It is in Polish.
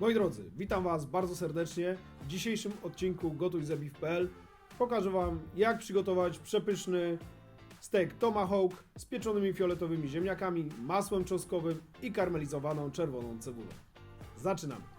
Moi drodzy, witam Was bardzo serdecznie. W dzisiejszym odcinku GotujZebiw.pl pokażę Wam, jak przygotować przepyszny steak tomahawk z pieczonymi fioletowymi ziemniakami, masłem czosnkowym i karmelizowaną czerwoną cebulą. Zaczynamy!